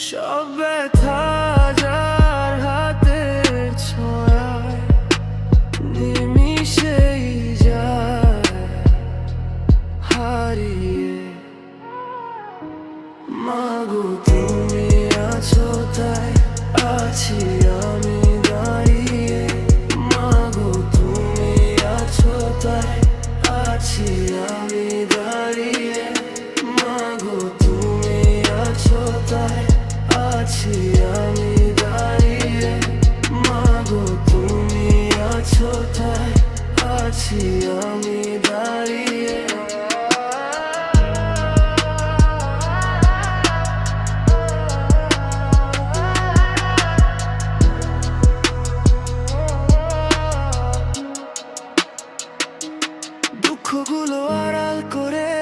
সব ব্যথা আড়াল করে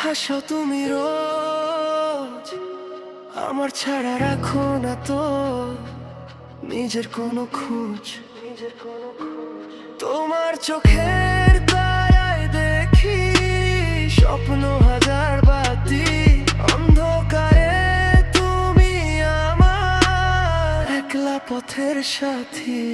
হাসো তুমি রোজ। আমার ছাড়া রাখো না তো নিজের কোনো খোঁজ। তোমার চোখের তারায় দেখি স্বপ্ন হাজার বাতি। অন্ধকারে তুমি আমার একলা পথের সাথী।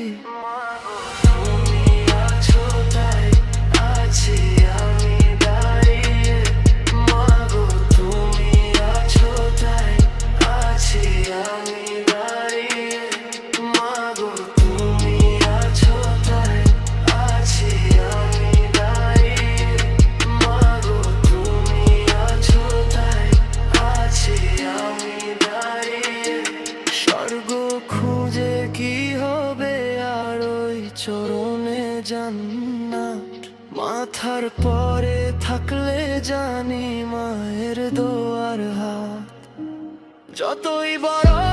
চরণে জান্নাত। মাথার পরে থাকলে জানি মায়ের দোয়ার হাত। যতই বড়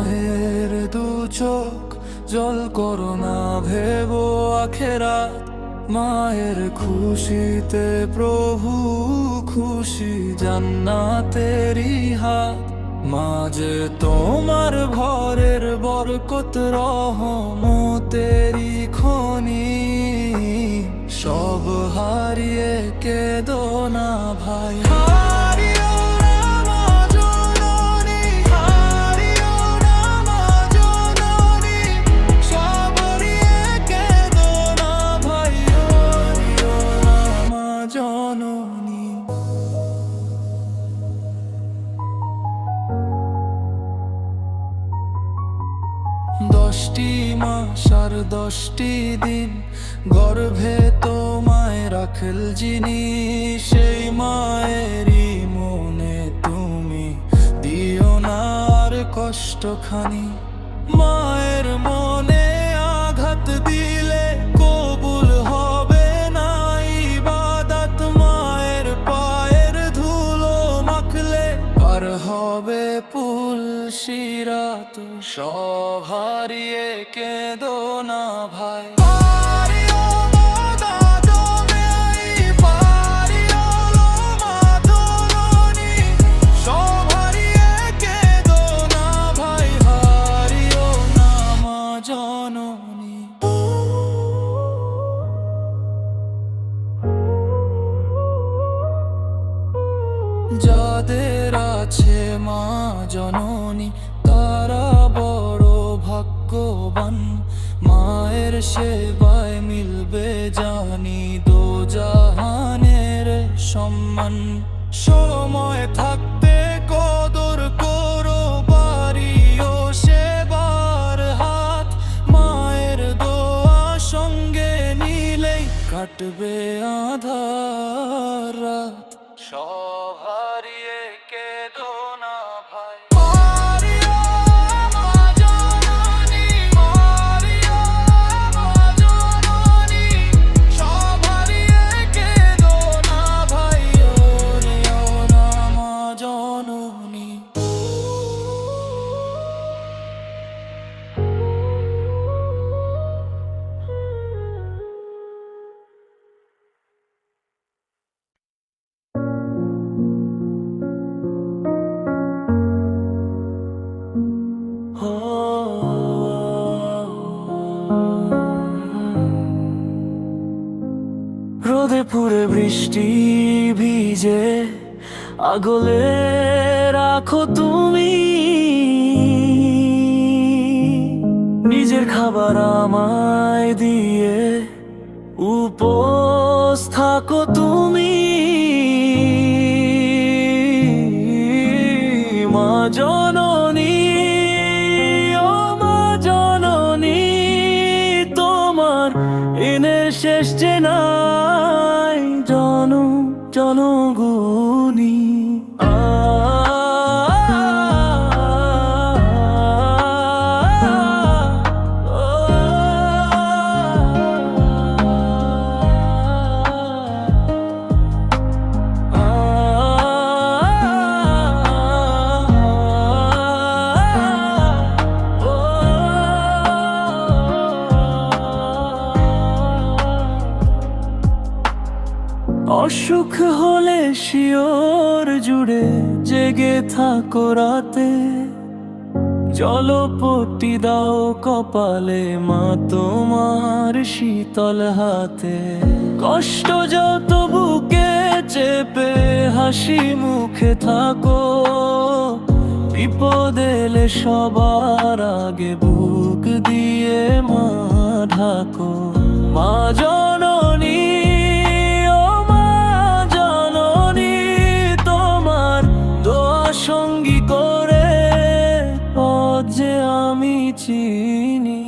মাহের দু চোখ জল করো না ভেবো আখেরাত। মায়ের খুশিতে প্রভু খুশি জান্নাতেরি হাত মাঝে তোমার ভরের বরকত রহমতেরি খনি, সব হারিয়ে কেদো দশটি মাস আর দশটি দিন গর্ভে তোমায় রাখল যিনি, সেই মায়েরই মনে তুমি দিও না আর কষ্টখানি। মায়ের মনে পুল সিরাত সব হারিয়ে কেঁদো না ভাই। মা জননী, তারা বড় ভাগ্যবান। মায়ের সেবায় মিলবে জানি দো জাহানের সম্মান। সময় থাকতে কদর করো বাড়ি ও সেবার হাত। মায়ের দোয়া সঙ্গে নিলেই কাটবে আধার রাত। বৃষ্টি ভিজে আগলে রাখো তুমি। নিজের খাবার আমায় দিয়ে উপোস থাকো তুমি জেগে থাকো রাতে জলপট্টি দাও কপালে মা তোমার শীতল হাতে। কষ্ট যত বুকে চেপে হাসি মুখে থাকো, বিপদ এলে সবার আগে বুক দিয়ে মা ঢাকো। মা জননী সঙ্গী করে পথ যে আমি চিনি।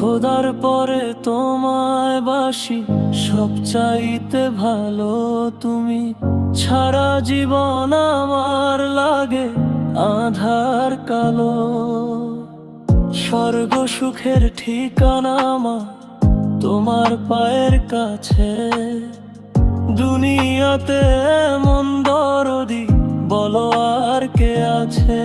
খোদার পরে তোমায় বাসি, সব চাইতে ভালো তুমি ছাড়া জীবন আমার লাগে আধার কালো। স্বর্গ সুখের ঠিকানা মা, তোমার পায়ের কাছে। দুনিয়াতে মন দরদি, বলো আর কে আছে?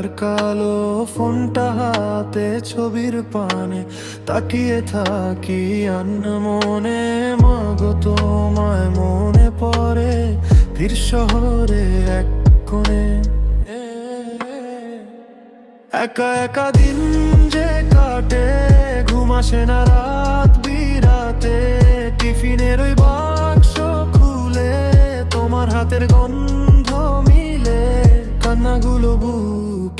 আধার কালো ফোনটা হাতে ছবির পানে, তাকিয়ে থাকি আন্ন মনে, মাগো তোমায় মনে পড়ে ফির শহরে এক কোণে। একা একা দিন যে কাটে, ঘুম আসে না রাত বিরাতে। টিফিনের ওই বাক্স খুলে, তোমার হাতের গন্ধ মিলে, কান্নাগুলো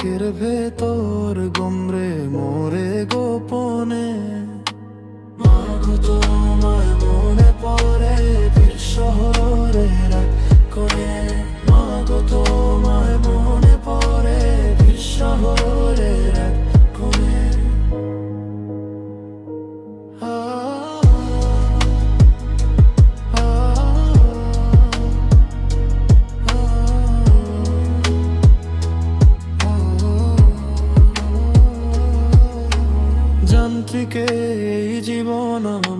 বুকের ভেতর গমরে মোরে গোপনে। মাগো তোমায় মনে পড়ে।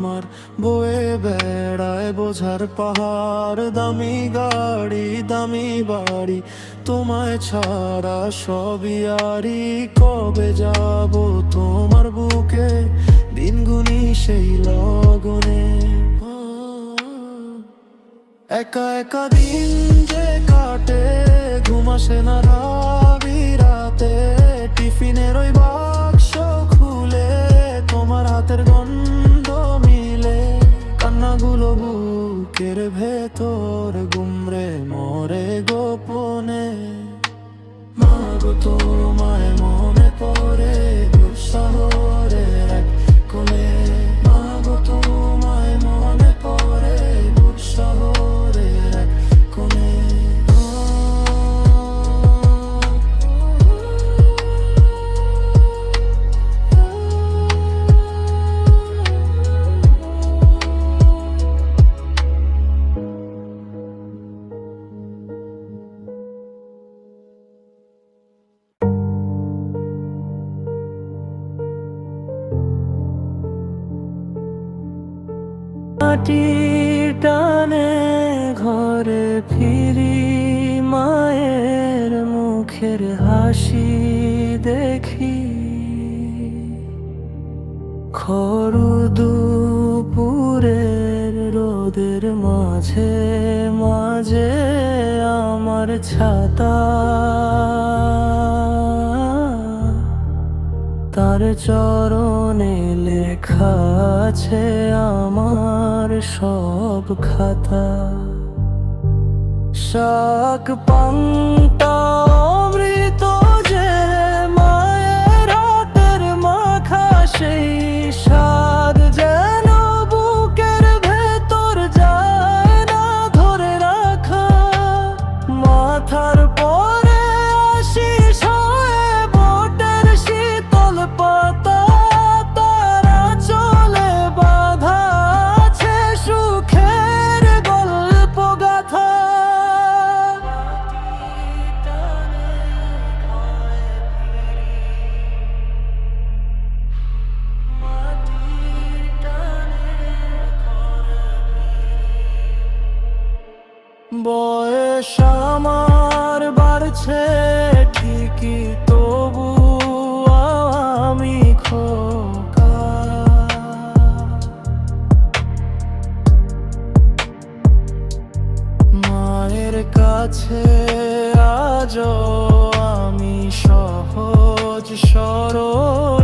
আমার বয়ে বেড়ায় বোঝার পাহাড়, দামি গাড়ি, দামি বাড়ি, তোমায় ছাড়া সবই আরি কবে যাব তোমার বুকে? দিনগুনি সেই লগনে। একা একা দিন যে কাটে, ঘুম আসে না রাবি রাতে। টিফিনের ওই বাক্স বুকের ভেতর গুমরে মরে গোপনে মুখের হাসি দেখি। খরু দুপুরের রোদের মাঝে মাঝে আমার ছাতা। তার চরণে লেখা আছে আমার সব খাতা। শাক পান্তা কাছে আজও আমি সহজ সরল।